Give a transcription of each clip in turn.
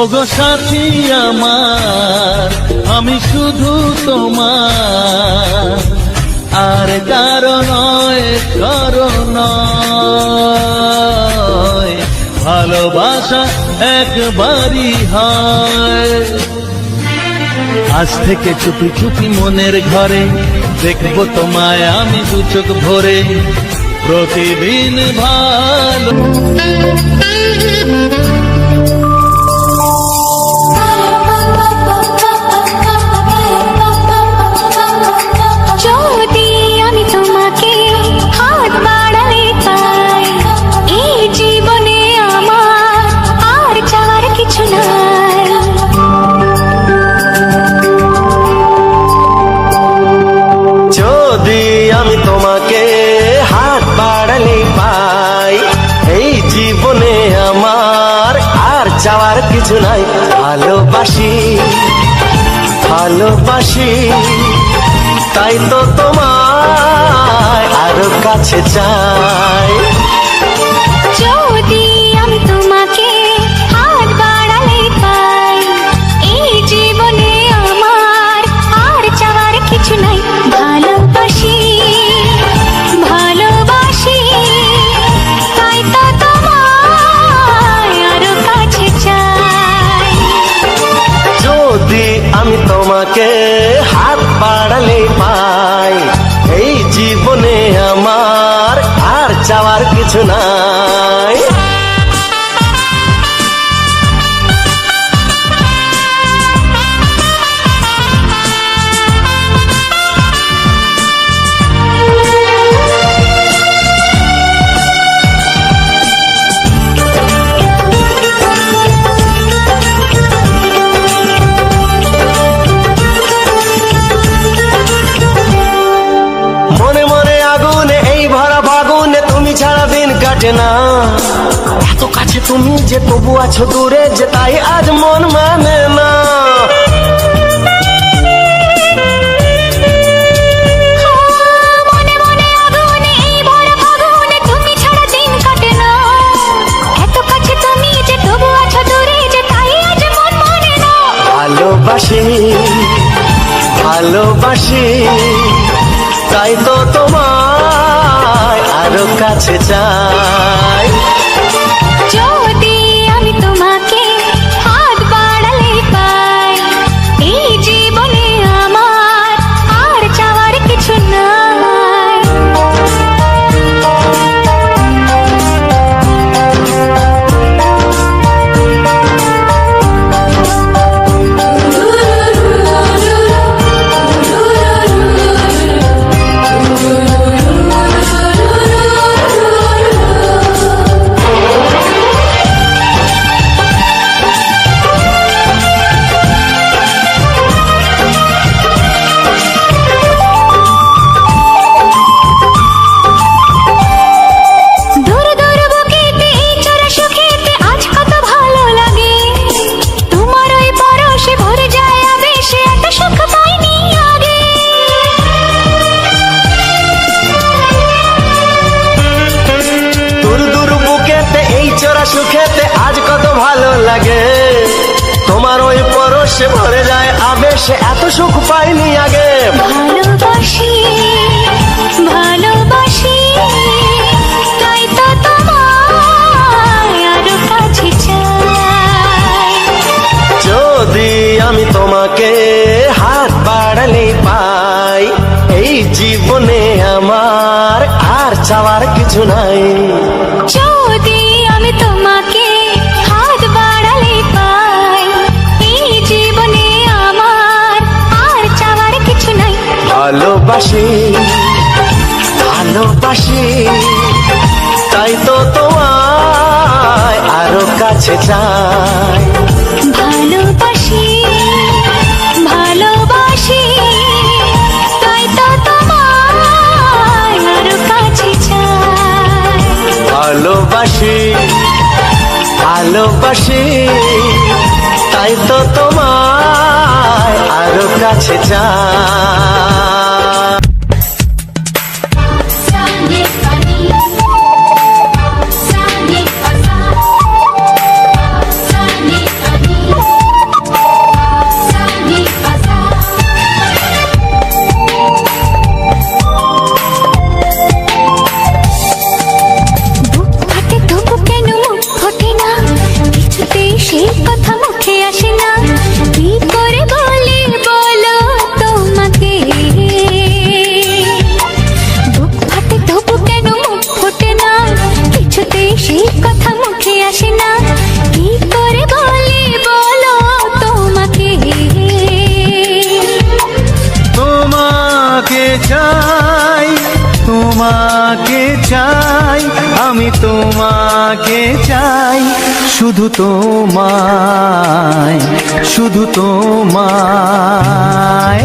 ওগো সাথী আমার, আমি শুধু তোমার। আর কারও নয় কারও নয়। ভালোবাসা একবারই হয়। আজ থেকে চুপি চুপি মনের ঘরে দেখব তোমায় আমি দু ভরে। প্রতিদিন ভালো ভালোবাসি তাই তো তোমার আরও কাছে চাই। যে তবু আছো দূরে যে তাই আজ মন না। যে তবু আছো দূরে যে তাই আজ মন মানে না। ভালোবাসি ভালোবাসি তাই তো তোমায় আরও কাছে চাই। এই সুখেতে আজ কত ভালো লাগে। তোমার ওই পরশে ভরে যায় আবেশে এত সুখ পাইনি আগে। ভালোবাসি ভালোবাসি তাই তো তোমায় আরও কাছে চাই। যদি আমি তোমাকে হাত বাড়ালে পাই এই জীবনে আমার আর চাওয়ার কিছু নাই। ভালোবাসি ভালোবাসি তাই তো তোমায় আরও কাছে চাই। ভালোবাসি ভালোবাসি তাই তো তোমায় আরও কাছে চাই। ভালোবাসি ভালোবাসি তাই তো তোমায় আরও কাছে চাই। তোমাকে চাই শুধু তোমায় শুধু তোমায়।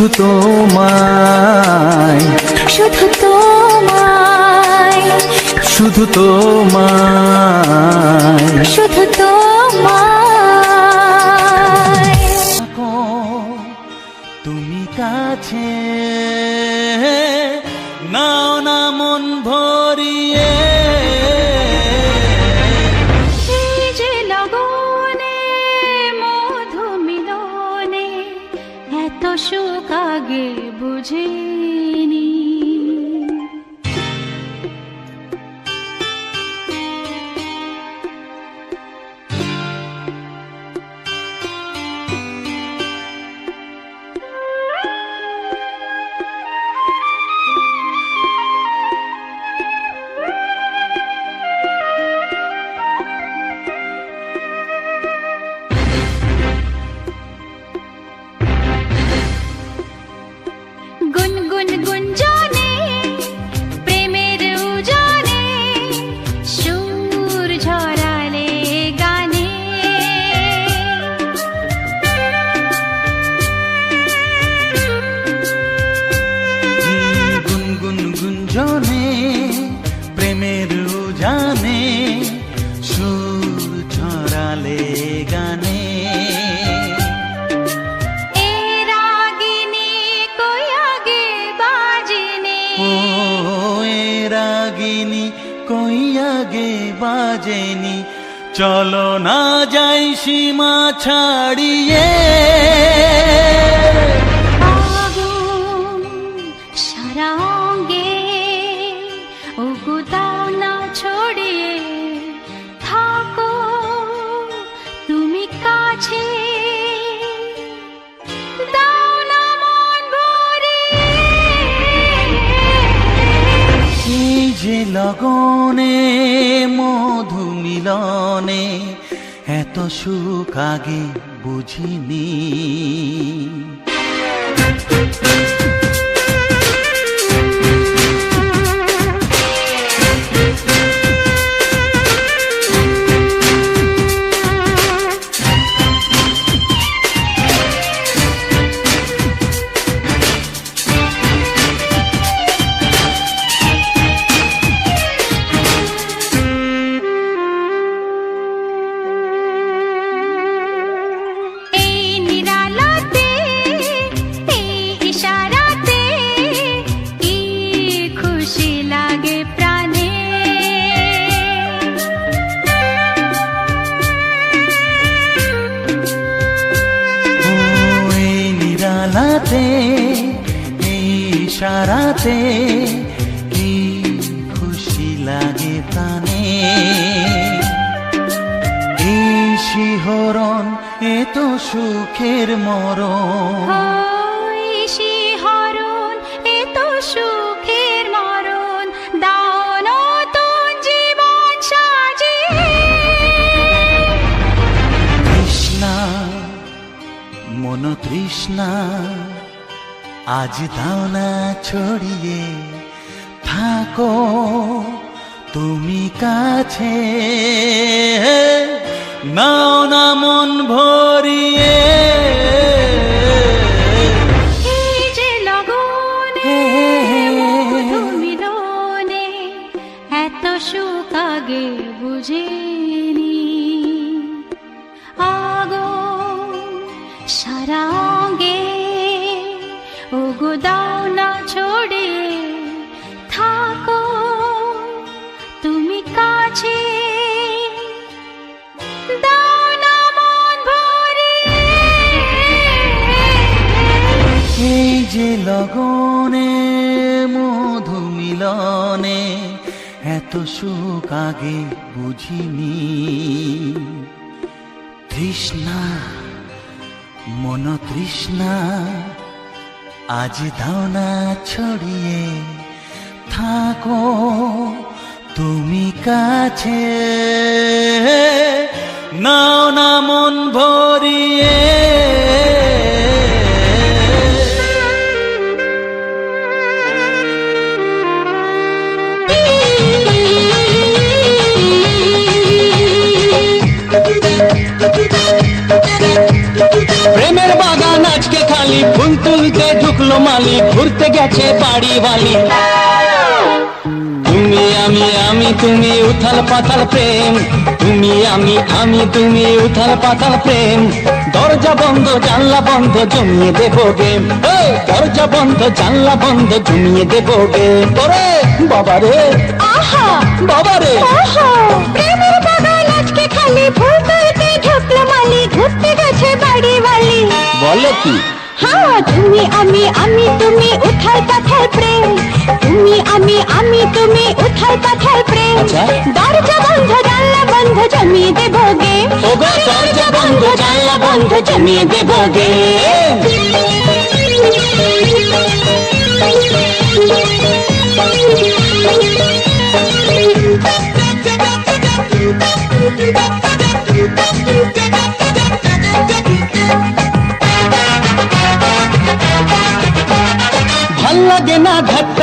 শুধু তোমায়। শুধু তোমায়। শুধু তোমায়। শুধু তোমায়। তুমি কাছে। বাজেনি। চলো না যাই সীমা ছাড়িয়ে। আগুন সারা অঙ্গে ও দাও না ছড়িয়ে থাকো তুমি কাছে। দাও না ভরিয়ে। এই যে লগনে সুখ আগে বুঝিনি। মরণ। ওই শিহরণ এ তো সুখের মরণ। দাও নতুন জীবন সাজিয়ে তৃষ্ণা মন তৃষ্ণা আজ দাও না ছড়িয়ে। থাকো তুমি কাছে। নাও না মন ভরিয়ে। আজ ধাওনা ছড়িয়ে থাকো তুমি কাছে। নাও না মন ভরিয়ে। খালি ফুল তুলতে ঢুকলো মালি ঘুরতে গেছে বাড়ি বালি তুমি আমি আমি তুমি উথাল পাথাল প্রেম। তুমি আমি আমি তুমি উথাল পাথাল প্রেম। দরজা বন্ধ জানলা বন্ধ জমিয়ে দেবো গেম। দরজা বন্ধ জানলা বন্ধ জমিয়ে দেবো গেম। ওরে বাবারে আহা! বাবারে ওহো প্রেমের বাগান আজকে খালি ফুল তুলতে ঢুকলো মালি ঘুরতে গেছে বাড়ি বাড়ি বলো কি? হ্যাঁ তুমি আমি আমি তুমি উথাল পাথাল প্রেম। তুমি আমি আমি তুমি উথাল পাথাল প্রেম। আচ্ছা। দরজা বন্ধ জানলা বন্ধ জমিয়ে দেব গে দরজা বন্ধ জানলা বন্ধ জমিয়ে দেব গেম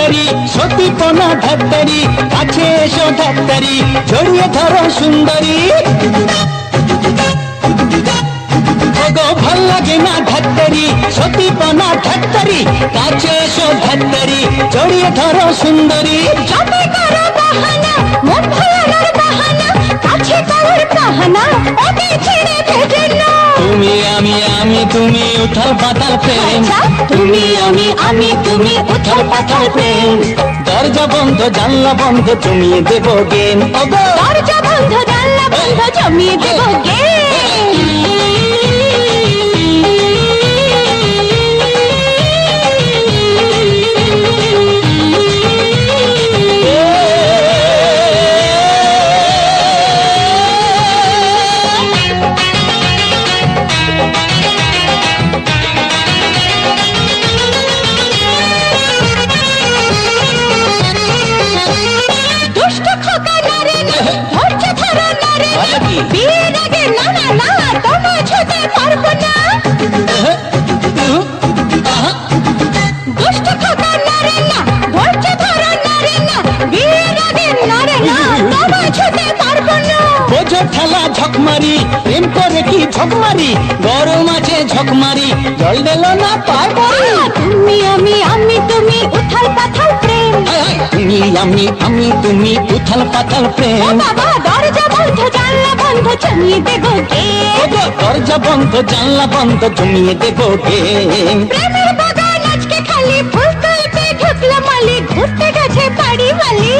ধাত্তারি সতীপনা ধাত্তারি কাছে এসো ধাত্তারি জড়িয়ে ধরো সুন্দরী। ভালো লাগে না ধাত্তারি সতীপনা ধাত্তারি কাছে এসো ধাত্তারি জড়িয়ে ধরো সুন্দরী। যতই করো বাহানা মন ভোলানোর বাহানা কাছে করার বাহানা ওকে ছেড়ে ভেজে তুমি আমি আমি তুমি উথাল পাতাল প্রেম। আচ্ছা। তুমি আমি আমি তুমি উথাল পাতাল প্রেম। দরজা বন্ধ জানলা বন্ধ তুমি দেব গেম দরজা বন্ধ জানলা বন্ধ জমিয়ে দেব গে ঠেলা ঝকমারি প্রেম করে কি ঝকমারি? গরম আছে ঝকমারি জল দিল না পায় তুমি আমি আমি তুমি উথাল পাথাল প্রেম। হায় হায়, তুমি আমি আমি তুমি উথাল পাতাল ও প্রেম বাবা দরজা বন্ধ জানলা বন্ধ জমিয়ে দেব ওগো, দরজা বন্ধ জানলা বন্ধ জমিয়ে দেব গেম প্রেমের বাগান আজকে খালি ফুল তুলতে ঢুকলো মালি ঘুরতে গেছে বাড়ি মালি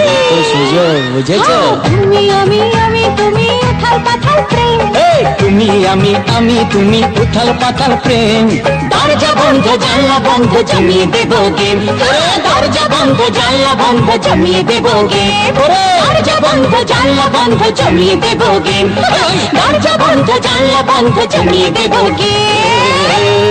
বুঝেছ? তুমি আমি আমি তুমি উথাল পাথাল প্রেম। এই, তুমি আমি আমি তুমি উথাল পাথাল প্রেম। দরজা বন্ধ জানলা বন্ধ জমিয়ে দেব গেম দরজা বন্ধ জানলা বন্ধ জমিয়ে দেব গেম দরজা বন্ধ জানলা বন্ধ জমিয়ে দেব গেম দরজা বন্ধ জানলা বন্ধ জমিয়ে দেব গেম